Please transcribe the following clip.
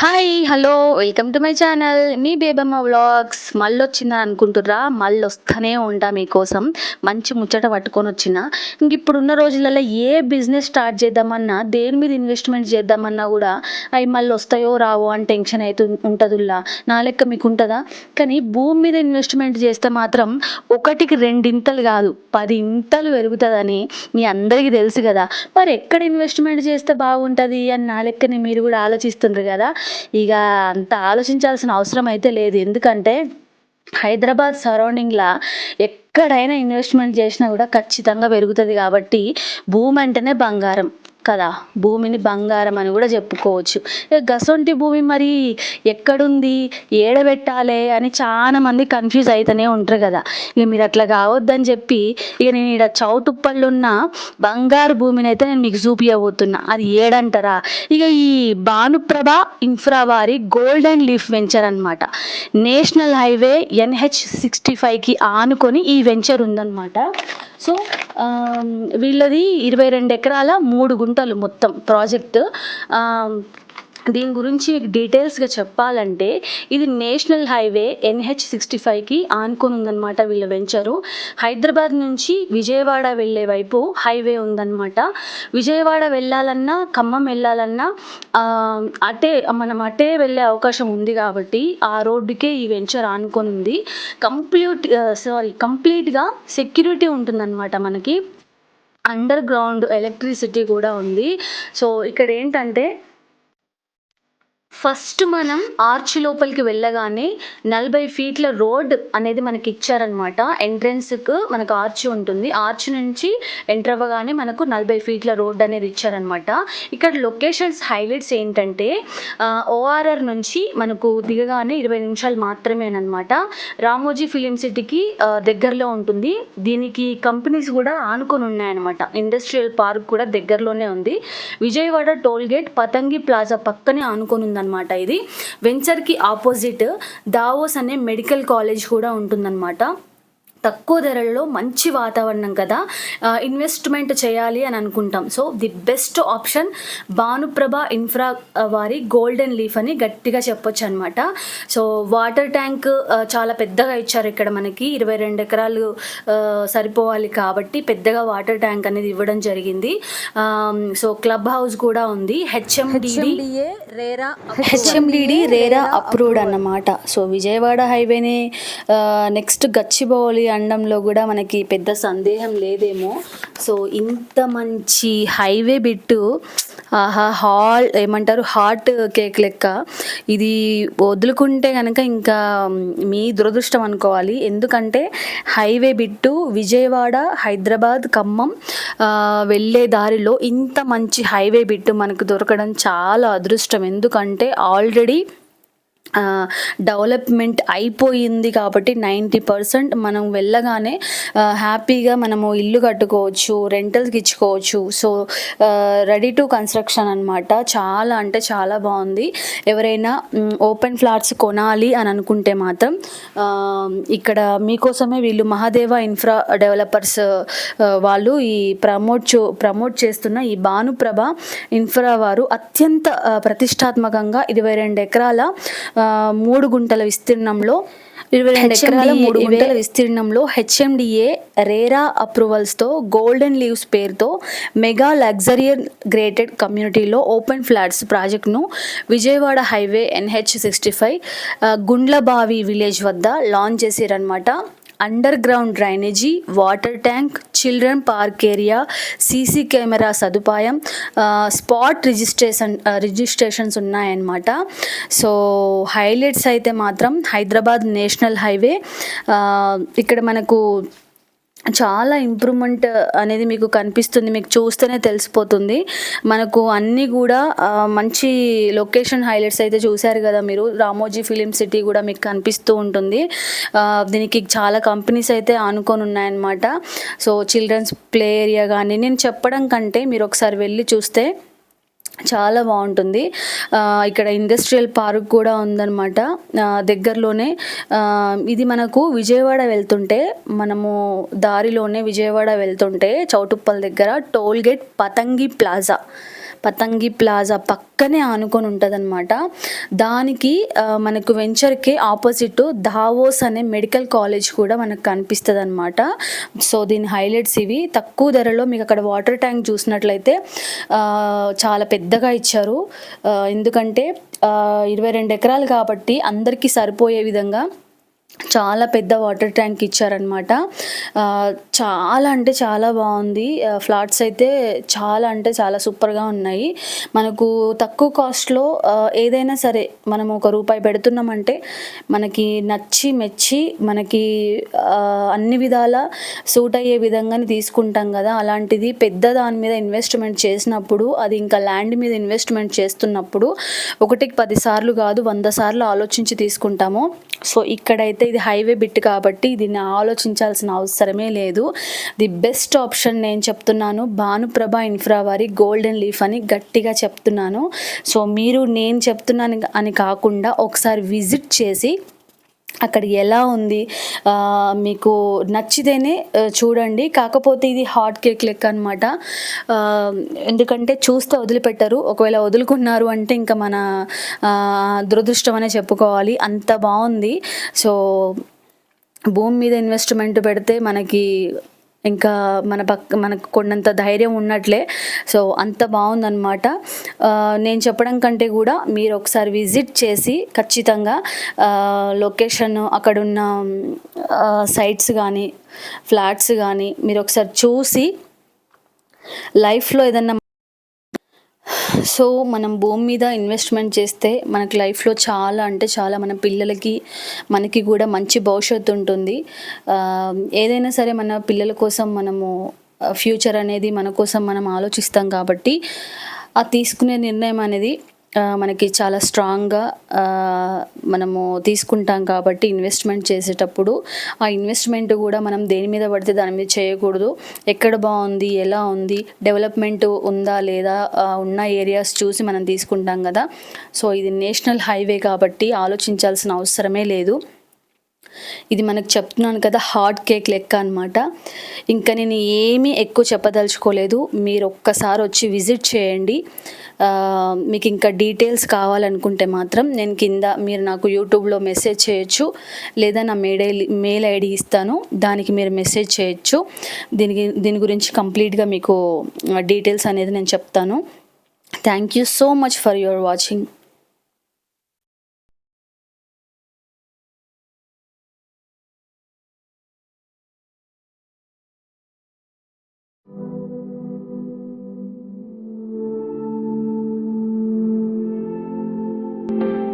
Hi hello welcome to my channel me Bebamma vlogs మళ్ళీ వచ్చిందా అనుకుంటుర్రా? మళ్ళీ వస్తూనే ఉంటా మీకోసం. మంచి ముచ్చట పట్టుకొని వచ్చిన ఇంక ఇప్పుడున్న రోజులలో ఏ బిజినెస్ స్టార్ట్ చేద్దామన్నా దేని మీద ఇన్వెస్ట్మెంట్ చేద్దామన్నా కూడా అవి మళ్ళీ వస్తాయో రావో అని టెన్షన్ అయితే ఉంటుందిలా నా లెక్క మీకు ఉంటుందా కానీ భూమి మీద ఇన్వెస్ట్మెంట్ చేస్తే మాత్రం ఒకటికి రెండింతలు కాదు పది ఇంతలు పెరుగుతుందని మీ అందరికీ తెలుసు కదా. మరి ఎక్కడ ఇన్వెస్ట్మెంట్ చేస్తే బాగుంటుంది అని నా లెక్కని మీరు కూడా ఆలోచిస్తుండ్రు కదా. ఇక అంత ఆలోచించాల్సిన అవసరం అయితే లేదు. ఎందుకంటే హైదరాబాద్ సరౌండింగ్లా ఎక్కడైనా ఇన్వెస్ట్మెంట్ చేసినా కూడా ఖచ్చితంగా పెరుగుతుంది కాబట్టి భూమి అంటేనే బంగారం. కదా? భూమిని బంగారం అని కూడా చెప్పుకోవచ్చు. ఇక గసొంటి భూమి మరి ఎక్కడుంది? ఏడబెట్టాలి అని చాలా మంది కన్ఫ్యూజ్ అవుతూనే ఉంటారు కదా. ఇక మీరు అట్లా కావద్దని చెప్పి ఇక నేను ఇక్కడ చౌటుప్పళ్ళున్న ఉన్న బంగారు భూమిని అయితే నేను మీకు చూపించబోతున్నా అది ఏడంటారా? ఇక ఈ భానుప్రభ ఇన్ఫ్రా వారి గోల్డెన్ లీఫ్ వెంచర్ అనమాట నేషనల్ హైవే ఎన్హెచ్ సిక్స్టీ ఫైవ్కి ఆనుకొని ఈ వెంచర్ ఉందన్నమాట. సో వీళ్ళది ఇరవై రెండు ఎకరాల మూడు గుంటలు మొత్తం ప్రాజెక్టు. దీని గురించి మీకు డీటెయిల్స్గా చెప్పాలంటే ఇది నేషనల్ హైవే ఎన్హెచ్ సిక్స్టీ ఫైవ్కి ఆనుకొని ఉందన్నమాట వీళ్ళు వెంచరు. హైదరాబాద్ నుంచి విజయవాడ వెళ్ళే వైపు హైవే ఉందన్నమాట. విజయవాడ వెళ్ళాలన్నా ఖమ్మం వెళ్ళాలన్నా అటే మనం అటే వెళ్ళే అవకాశం ఉంది కాబట్టి ఆ రోడ్డుకే ఈ వెంచర్ ఆనుకొని ఉంది. కంప్లీట్ సారీ కంప్లీట్గా సెక్యూరిటీ ఉంటుందన్నమాట మనకి. అండర్ గ్రౌండ్ ఎలక్ట్రిసిటీ కూడా ఉంది. సో ఇక్కడ ఏంటంటే ఫస్ట్ మనం ఆర్చ్ లోపలికి వెళ్ళగానే నలభై ఫీట్ల రోడ్ అనేది మనకి ఇచ్చారనమాట ఎంట్రెన్స్కు మనకు ఆర్చ్ ఉంటుంది. ఆర్చ్ నుంచి ఎంటర్ అవ్వగానే మనకు నలభై ఫీట్ల రోడ్ అనేది ఇచ్చారనమాట ఇక్కడ లొకేషన్స్ హైలైట్స్ ఏంటంటే ఓఆర్ఆర్ నుంచి మనకు దిగగానే ఇరవై నిమిషాలు మాత్రమేనమాట రామోజీ ఫిలిం సిటీకి దగ్గరలో ఉంటుంది. దీనికి కంపెనీస్ కూడా ఆనుకొని ఉన్నాయన్నమాట. ఇండస్ట్రియల్ పార్క్ కూడా దగ్గరలోనే ఉంది. Vijayawada toll gate Pathangi plaza పక్కనే ఆనుకొని ఉందన్నమాట. అనమాట ఇది. వెంచర్కి ఆపోజిట్ దావోస్ అనే మెడికల్ కాలేజ్ కూడా ఉంటుందన్నమాట. తక్కువ ధరల్లో మంచి వాతావరణం కదా ఇన్వెస్ట్మెంట్ చేయాలి అని అనుకుంటాం. So the best option Bhanuprabha infra వారి గోల్డెన్ లీఫ్ అని గట్టిగా చెప్పొచ్చు అనమాట సో వాటర్ ట్యాంక్ చాలా పెద్దగా ఇచ్చారు ఇక్కడ మనకి. ఇరవై రెండు ఎకరాలు సరిపోవాలి కాబట్టి పెద్దగా వాటర్ ట్యాంక్ అనేది ఇవ్వడం జరిగింది. సో క్లబ్ హౌస్ కూడా ఉంది. HMDA RERA HMDA RERA approved అన్నమాట. సో విజయవాడ హైవేని నెక్స్ట్ గచ్చిబౌలి అండంలో కూడా మనకి పెద్ద సందేహం లేదేమో. సో ఇంత మంచి హైవే బిట్టు ఆహా హాల్ ఏమంటారు హాట్ కేక్ లెక్క. ఇది వదులుకుంటే కనుక ఇంకా మీ దురదృష్టం అనుకోవాలి. ఎందుకంటే హైవే బిట్టు విజయవాడ హైదరాబాద్ ఖమ్మం వెళ్ళే దారిలో ఇంత మంచి హైవే బిట్టు మనకు దొరకడం చాలా అదృష్టం. ఎందుకంటే ఆల్రెడీ డెవలప్మెంట్ అయిపోయింది కాబట్టి నైంటీ పర్సెంట్ మనం వెళ్ళగానే హ్యాపీగా మనము ఇల్లు కట్టుకోవచ్చు రెంటల్స్ ఇచ్చుకోవచ్చు. సో రెడీ టు కన్స్ట్రక్షన్ అనమాట చాలా అంటే చాలా బాగుంది. ఎవరైనా ఓపెన్ ఫ్లాట్స్ కొనాలి అని అనుకుంటే మాత్రం ఇక్కడ మీకోసమే వీళ్ళు మహాదేవ ఇన్ఫ్రా డెవలపర్స్ వాళ్ళు ఈ ప్రమోట్ ప్రమోట్ చేస్తున్న ఈ భానుప్రభ ఇన్ఫ్రా వారు అత్యంత ప్రతిష్టాత్మకంగా ఇరవై రెండు ఎకరాల మూడు గుంటల విస్తీర్ణంలో ఇరవై రెండు ఎకరాల మూడు గుంటల విస్తీర్ణంలో హెచ్ఎండిఏ రేరా అప్రూవల్స్తో గోల్డెన్ లీవ్స్ పేరుతో మెగా లగ్జరియర్ గ్రేటెడ్ కమ్యూనిటీలో ఓపెన్ ఫ్లాట్స్ ప్రాజెక్ట్ను Vijayawada highway NH sixty five Gundlabavi village వద్ద లాంచ్ చేశారనమాట underground drainage water tank children park area CC camera సదుపాయం స్పాట్ రిజిస్ట్రేషన్ రిజిస్ట్రేషన్స్ ఉన్నాయన్నమాట. సో హైలైట్స్ అయితే మాత్రం హైదరాబాద్ నేషనల్ హైవే ఇక్కడ మనకు చాలా ఇంప్రూవ్మెంట్ అనేది మీకు కనిపిస్తుంది మీకు చూస్తేనే తెలిసిపోతుంది. మనకు అన్నీ కూడా మంచి లొకేషన్ హైలైట్స్ అయితే చూశారు కదా మీరు. రామోజీ ఫిలిం సిటీ కూడా మీకు కనిపిస్తూ ఉంటుంది. దీనికి చాలా కంపెనీస్ అయితే ఆనుకొని ఉన్నాయన్నమాట. సో చిల్డ్రన్స్ ప్లే ఏరియా కానీ నేను చెప్పడం కంటే మీరు ఒకసారి వెళ్ళి చూస్తే చాలా బాగుంటుంది. ఇక్కడ ఇండస్ట్రియల్ పార్క్ కూడా ఉందన్నమాట. దగ్గరలోనే ఇది మనకు విజయవాడ వెళ్తుంటే మనము దారిలోనే విజయవాడ వెళ్తుంటే చౌటుప్పల్ దగ్గర toll gate Pathangi plaza. Pathangi plaza పక్కనే ఆనుకొని ఉంటుందన్నమాట. దానికి మనకు వెంచర్కి ఆపోజిట్ దావోస్ అనే మెడికల్ కాలేజ్ కూడా మనకు కనిపిస్తుంది అనమాట సో దీని హైలైట్స్ ఇవి. తక్కువ ధరలో మీకు అక్కడ వాటర్ ట్యాంక్ చూసినట్లయితే చాలా పెద్దగా ఇచ్చారు. ఎందుకంటే ఇరవై రెండు ఎకరాలు కాబట్టి అందరికీ సరిపోయే విధంగా చాలా పెద్ద వాటర్ ట్యాంక్ ఇచ్చారనమాట చాలా అంటే చాలా బాగుంది. ఫ్లాట్స్ అయితే చాలా అంటే చాలా సూపర్గా ఉన్నాయి. మనకు తక్కువ కాస్ట్లో ఏదైనా సరే మనం ఒక రూపాయి పెడుతున్నామంటే మనకి నచ్చి మెచ్చి మనకి అన్ని విధాల సూట్ అయ్యే విధంగానే తీసుకుంటాం కదా. అలాంటిది పెద్ద దాని మీద ఇన్వెస్ట్మెంట్ చేసినప్పుడు అది ఇంకా ల్యాండ్ మీద ఇన్వెస్ట్మెంట్ చేస్తున్నప్పుడు ఒకటికి పదిసార్లు కాదు వంద సార్లు ఆలోచించి తీసుకుంటాము. సో ఇక్కడైతే ఇది హైవే బిట్ కాబట్టి దీన్ని ఆలోచించాల్సిన అవసరమే లేదు. ది బెస్ట్ ఆప్షన్ నేను చెప్తున్నాను భానుప్రభ ఇన్ఫ్రా వారి గోల్డెన్ లీఫ్ అని గట్టిగా చెప్తున్నాను. సో మీరు నేను చెప్తున్నాను అని కాకుండా ఒకసారి విజిట్ చేసి అక్కడ ఎలా ఉంది? మీకు నచ్చితేనే చూడండి. కాకపోతే ఇది హాట్ కేక్ లెక్క అనమాట ఎందుకంటే చూస్తే వదిలిపెట్టరు. ఒకవేళ వదులుకున్నారు అంటే ఇంకా మన దురదృష్టం అనే చెప్పుకోవాలి. అంత బాగుంది. సో భూమి మీద ఇన్వెస్ట్మెంట్ పెడితే మనకి ఇంకా మన పక్క మనకు కొన్నంత ధైర్యం ఉన్నట్లే. సో అంత బాగుందనమాట నేను చెప్పడం కంటే కూడా మీరు ఒకసారి విజిట్ చేసి ఖచ్చితంగా లొకేషన్ అక్కడున్న సైట్స్ కానీ ఫ్లాట్స్ కానీ మీరు ఒకసారి చూసి లైఫ్లో ఏదన్నా సో మనం భూమి మీద ఇన్వెస్ట్మెంట్ చేస్తే మనకి లైఫ్లో చాలా అంటే చాలా మన పిల్లలకి మనకి కూడా మంచి భవిష్యత్తు ఉంటుంది. ఏదైనా సరే మన పిల్లల కోసం మనము ఫ్యూచర్ అనేది మన కోసం మనం ఆలోచిస్తాం కాబట్టి ఆ తీసుకునే నిర్ణయం అనేది మనకి చాలా స్ట్రాంగ్గా మనము తీసుకుంటాం కాబట్టి ఇన్వెస్ట్మెంట్ చేసేటప్పుడు ఆ ఇన్వెస్ట్మెంట్ కూడా మనం దేని మీద పడితే దాని మీద చేయకూడదు. ఎక్కడ బాగుంది ఎలా ఉంది డెవలప్మెంట్ ఉందా లేదా ఉన్న ఏరియాస్ చూసి మనం తీసుకుంటాం కదా. సో ఇది నేషనల్ హైవే కాబట్టి ఆలోచించాల్సిన అవసరమే లేదు. ఇది మనకు చెప్తున్నాను కదా హార్డ్ కేక్ లెక్క అనమాట ఇంకా నేను ఏమీ ఎక్కువ చెప్పదలుచుకోలేదు. మీరు ఒక్కసారి వచ్చి విజిట్ చేయండి. మీకు ఇంకా డీటెయిల్స్ కావాలనుకుంటే మాత్రం నేను కింద మీరు నాకు యూట్యూబ్లో మెసేజ్ చేయొచ్చు. లేదా నా మెయిల్ మెయిల్ ఐడి ఇస్తాను. దానికి మీరు మెసేజ్ చేయొచ్చు. దీనికి దీని గురించి కంప్లీట్గా మీకు డీటెయిల్స్ అనేది నేను చెప్తాను. Thank you so much for your watching thank you